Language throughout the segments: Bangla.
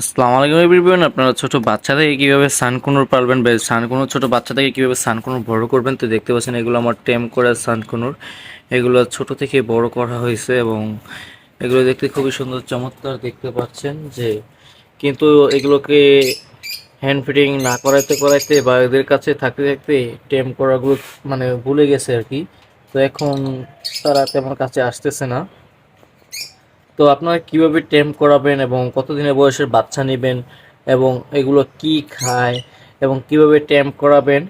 আসসালামু আলাইকুম এভরিওয়ান, আপনারা ছোট বাচ্চা থেকে কীভাবে সানকুনুর পালবেন বা সানকুনুর ছোট বাচ্চা থেকে কীভাবে সানকুনুর বড় করবেন, তো দেখতে পাচ্ছেন এগুলো আমার টেম করা সানকুনুর এগুলো ছোট থেকে বড় করা হয়েছে এবং এগুলো দেখতে খুবই সুন্দর, চমৎকার দেখতে পাচ্ছেন যে কিন্তু এগুলোকে হ্যান্ড ফিটিং না করাইতে করাইতে বা এদের কাছে থাকতে থাকতে টেম করাগুলো মানে ভুলে গেছে আর কি। তো এখন তারা তেমন কাছে আসতেছে না। তো আপনারা কীভাবে টেম করাবেন এবং কতদিনের বয়সের বাচ্চা নেবেন এবং এগুলো কি খায় এবং কীভাবে টেম করাবেন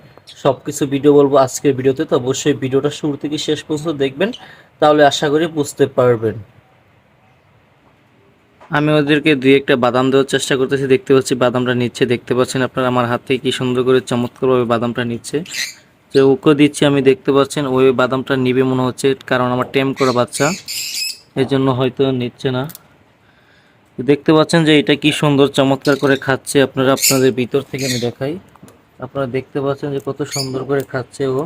সব কিছু ভিডিও বলব আজকের ভিডিওতে। তো অবশ্যই ভিডিওটা শুরু থেকে শেষ পর্যন্ত দেখবেন, তাহলে আশা করি বুঝতে পারবেন। আমি ওদেরকে দুই একটা বাদাম দেওয়ার চেষ্টা করতেছি, দেখতে পাচ্ছি বাদামটা নিচ্ছে, দেখতে পাচ্ছেন আপনারা আমার হাত থেকে কি সুন্দর করে চমৎকারভাবে বাদামটা নিচ্ছে। যে ওকে দিচ্ছি, আমি দেখতে পাচ্ছেন ওই বাদামটা নিবে মনে হচ্ছে, কারণ আমার টেম করা বাচ্চা। এই জন্য হয়তো নিচ্ছে না। দেখতে পাচ্ছেন যে এটা কি সুন্দর চমৎকার করে খাচ্ছে। আপনারা আপনাদের ভিতর থেকে আমি দেখাই। আপনারা দেখতে পাচ্ছেন যে কত সুন্দর করে খাচ্ছে ও।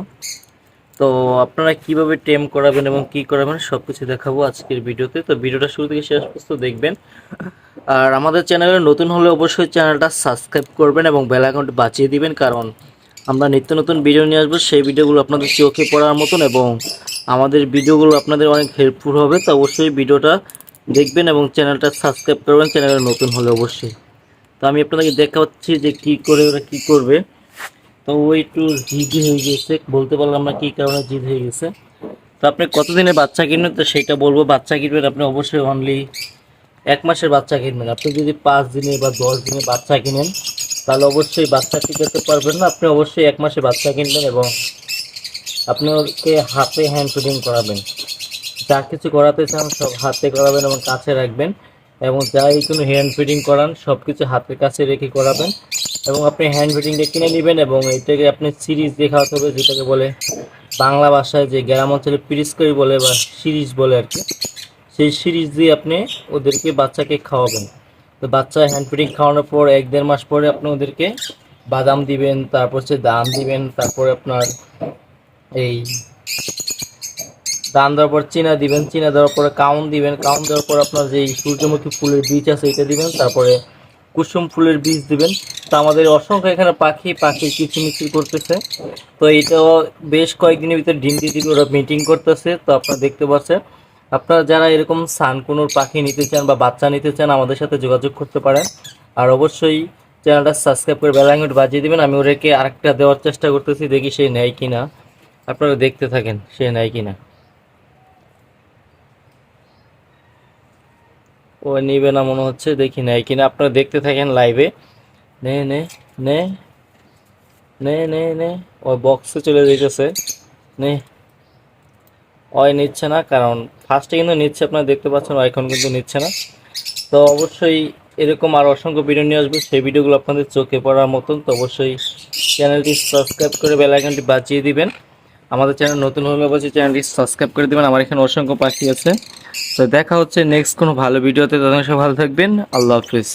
তো আপনারা কীভাবে টেম করাবেন এবং কি করাবেন সব কিছু দেখাবো আজকের ভিডিওতে। তো ভিডিওটা শুরু থেকে শেষ পর্যন্ত দেখবেন। আর আমাদের চ্যানেলে নতুন হলে অবশ্যই চ্যানেলটা সাবস্ক্রাইব করবেন এবং বেল আইকনটি বাঁচিয়ে দিবেন। কারণ আমরা নিত্য নতুন ভিডিও নিয়ে আসব। সেই ভিডিওগুলো আপনাদের চোখে পড়ার মতন এবং আমাদের ভিডিওগুলো আপনাদের অনেক হেল্পফুল হবে, তো অবশ্যই ভিডিওটা দেখবেন এবং চ্যানেলটা সাবস্ক্রাইব করবেন। চ্যানেলে নতুন হলে অবশ্যই। তো আমি আপনাদেরকে দেখাচ্ছি যে কি করে ওরা কি করবে। তো ও একটু জিদি হয়ে গেছে, বলতে পারলাম না কি কারণে জিদ হয়ে গেছে। তো আপনি কতদিনে বাচ্চা কিনবেন? তো সেটা বলব, বাচ্চা কিনবেন আপনি অবশ্যই অনলি এক মাসের বাচ্চা কিনবেন। আপনি যদি পাঁচ দিনে বা দশ দিনে বাচ্চা কিনেন তাহলে অবশ্যই বাচ্চা টিকাতে পারবেন না। আপনি অবশ্যই এক মাসে বাচ্চা কিনবেন এবং আপনি ওকে হাতে হ্যান্ড ফিডিং করাবেন। যা কিছু করাতে চান সব হাতে করাবেন এবং কাছে রাখবেন এবং যাই কোনো হ্যান্ড ফিডিং করান, সব কিছু হাতের কাছে রেখে করাবেন এবং আপনি হ্যান্ড ফিডিংটা কিনে নেবেন এবং এটাকে আপনি সিরিজ দেখাতে হবে, যেটাকে বলে বাংলা ভাষায় যে গ্রাম অঞ্চলে পিরিস্করি বলে বা সিরিজ বলে আর কি। সেই সিরিজ দিয়ে আপনি ওদেরকে বাচ্চাকে খাওয়াবেন। তো বাচ্চা হ্যান্ড ফিডিং খাওয়ানোর পর এক দেড় মাস পরে আপনি ওদেরকে বাদাম দিবেন, তারপর হচ্ছে দাম দিবেন, তারপরে আপনার এই ধান দেওয়ার পর চিনা দিবেন, চিনা দেওয়ার পরে কাউন দিবেন, কাউন দেওয়ার পর আপনার যে সূর্যমুখী ফুলের বীজ আছে এটা দিবেন, তারপরে কুসুম ফুলের বীজ দিবেন। তো আমাদের অসংখ্য এখানে পাখি পাখি কিচিমিচি করতেছে। তো এটাও বেশ কয়েকদিনের ভিতরে ডিম দিয়ে দিবে ওরা মিটিং করতেছে। তো আপনারা দেখতে পাচ্ছেন আপনারা যারা এরকম সানকুনুর পাখি নিতে চান বা বাচ্চা নিতে চান, আমাদের সাথে যোগাযোগ করতে পারেন। আর অবশ্যই চ্যানেলটা সাবস্ক্রাইব করে বেলাঙ্গুট বাজিয়ে দিবেন। আমি ওদেরকে আরেকটা দেওয়ার চেষ্টা করতেছি, দেখি সে নেয় কিনা। আপনারা দেখতে থাকেন সে নেয় কিনা। ও নিবে না মনে হচ্ছে, দেখি নেয় কিনা। আপনারা দেখতে থাকেন লাইভে। নে নে নে নে নে নে। ও বক্সে চলে যেতেছে নে। ওই নিচ্ছে না, কারণ ফার্স্টে কিন্তু নিচ্ছে, আপনারা দেখতে পাচ্ছেন এখন কিন্তু নিচ্ছে না। তো অবশ্যই এরকম আর অসংখ্য ভিডিও নিয়ে আসবে, সেই ভিডিওগুলো আপনাদের চোখে পড়ার মতন। তো অবশ্যই চ্যানেলটি সাবস্ক্রাইব করে বেল আইকনটি বাজিয়ে দিবেন। আমাদের চ্যানেল নতুন হলে অবশ্যই চ্যানেলটি সাবস্ক্রাইব করে দিবেন, আমার এখানে অসংখ্য পাখি আছে। তো দেখা হচ্ছে নেক্সট কোনো ভালো ভিডিওতে তখন সব ভালো থাকবেন, আল্লাহ হাফিজ।